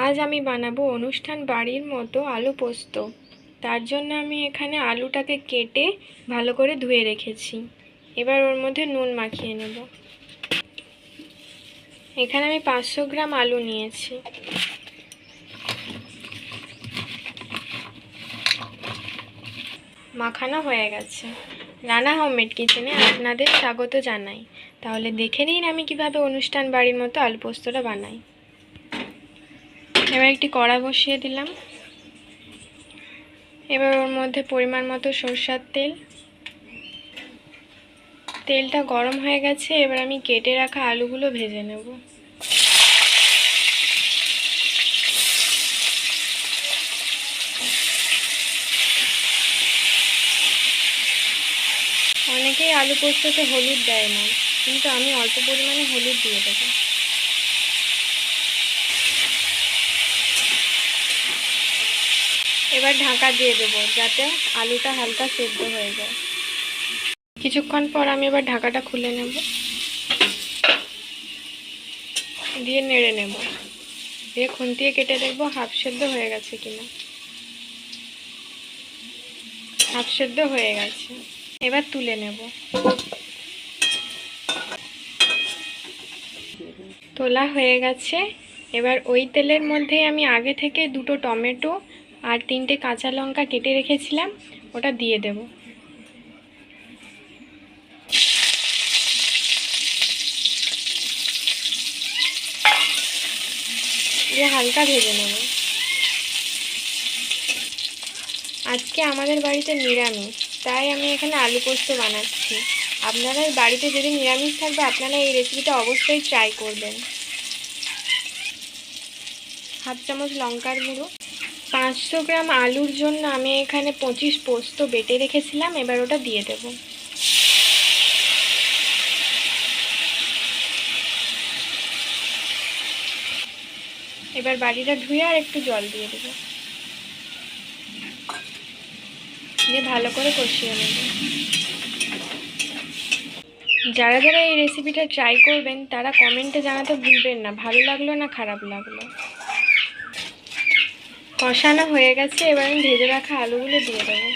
আজ আমি বানাবো অনুষ্ঠান বাড়ির মতো আলু পোস্ত। তার জন্য আমি এখানে আলুটাকে কেটে ভালো করে ধুয়ে রেখেছি। এবার ওর মধ্যে নুন মাখিয়ে নেব। এখানে আমি পাঁচশো গ্রাম আলু নিয়েছি। মাখানো হয়ে গেছে। রানা হোমমেড কিচেনে আপনাদের স্বাগত জানাই। তাহলে দেখে নিন আমি কীভাবে অনুষ্ঠান বাড়ির মতো আলু পোস্তটা বানাই। এবার একটি কড়া বসিয়ে দিলাম। এবার ওর মধ্যে পরিমাণ মতো সরষার তেল। তেলটা গরম হয়ে গেছে, এবার আমি কেটে রাখা আলুগুলো ভেজে নেব। অনেকেই আলু পোস্ততে হলুদ দেয় না, কিন্তু আমি অল্প পরিমাণে হলুদ দিয়ে দেবো। এবার ঢাকা দিয়ে দেবো, যাতে আলুটা হালকা সেদ্ধ হয়ে যায়। কিছুক্ষণ পর আমি এবার ঢাকাটা খুলে নেব। দিয়ে নেড়ে নেব। দিয়ে খুন্তিয়ে কেটে দেখব হাফ সেদ্ধ হয়ে গেছে কিনা। হাফ সেদ্ধ হয়ে গেছে। এবার তুলে নেব। তোলা হয়ে গেছে। এবার ওই তেলের মধ্যে আমি আগে থেকে দুটো টমেটো আর তিনটে কাঁচা লঙ্কা কেটে রেখেছিলাম, ওটা দিয়ে দেব। দিয়ে হালকা ভেজে নেব। আজকে আমাদের বাড়িতে নিরামিষ, তাই আমি এখানে আলু পোস্ত বানাচ্ছি। আপনারা বাড়িতে যদি নিরামিষ থাকবে, আপনারা এই রেসিপিটা অবশ্যই ট্রাই করবেন। হাফ চামচ লঙ্কার গুঁড়ো। পাঁচশো গ্রাম আলুর জন্য আমি এখানে পঁচিশ পোস্ত বেটে রেখেছিলাম, এবার ওটা দিয়ে দেব। এবার বাড়িটা ধুয়ে আর একটু জল দিয়ে দেবো। দিয়ে ভালো করে কষিয়ে নেব। যারা যারা এই রেসিপিটা ট্রাই করবেন, তারা কমেন্টে জানাতে ভুলবেন না, ভালো লাগল না খারাপ লাগল? কষানো হয়ে গেছে, এবার আমি ভেজে রাখা আলুগুলো দিয়ে দেবো।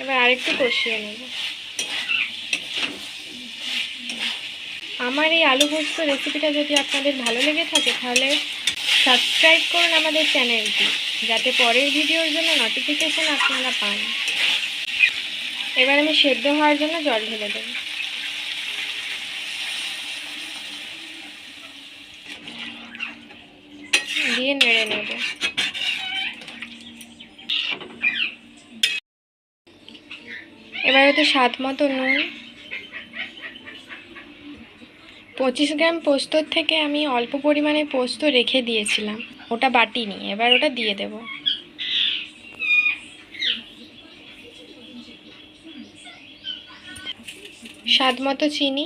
এবার আরেকটু কষিয়ে নেব। আমার এই আলু পোস্ত রেসিপিটা যদি আপনাদের ভালো লেগে থাকে, তাহলে সাবস্ক্রাইব করুন আমাদের চ্যানেলটি, যাতে পরের ভিডিওর জন্য নোটিফিকেশান আপনারা পান। এবার আমি সেদ্ধ হওয়ার জন্য জল ঢেলে দেবো। দিয়ে নেড়ে নেব। এবার হয়তো স্বাদ মতো নুন। পঁচিশ গ্রাম পোস্তর থেকে আমি অল্প পরিমাণে পোস্ত রেখে দিয়েছিলাম। ওটা বাটিনি, এবার ওটা দিয়ে দেব। স্বাদ মতো চিনি।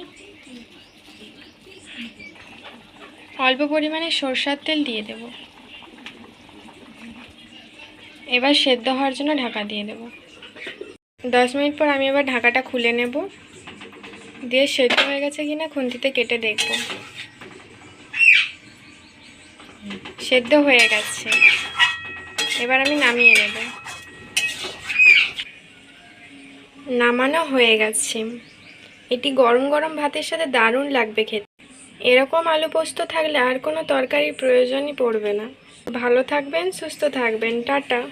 অল্প পরিমাণে সরষার তেল দিয়ে দেব। এবার সেদ্ধ হওয়ার জন্য ঢাকা দিয়ে দেব। দশ মিনিট পর আমি এবার ঢাকাটা খুলে নেব। দিয়ে সেদ্ধ হয়ে গেছে কিনা খুন্তিতে কেটে দেখব। সেদ্ধ হয়ে গেছে। এবার আমি নামিয়ে নেব। নামানো হয়ে গেছে। এটি গরম গরম ভাতের সাথে দারুণ লাগবে খেতে। এরকম আলু পোস্ত থাকলে আর কোনো তরকারির প্রয়োজনই পড়বে না। ভালো থাকবেন, সুস্থ থাকবেন। টাটা।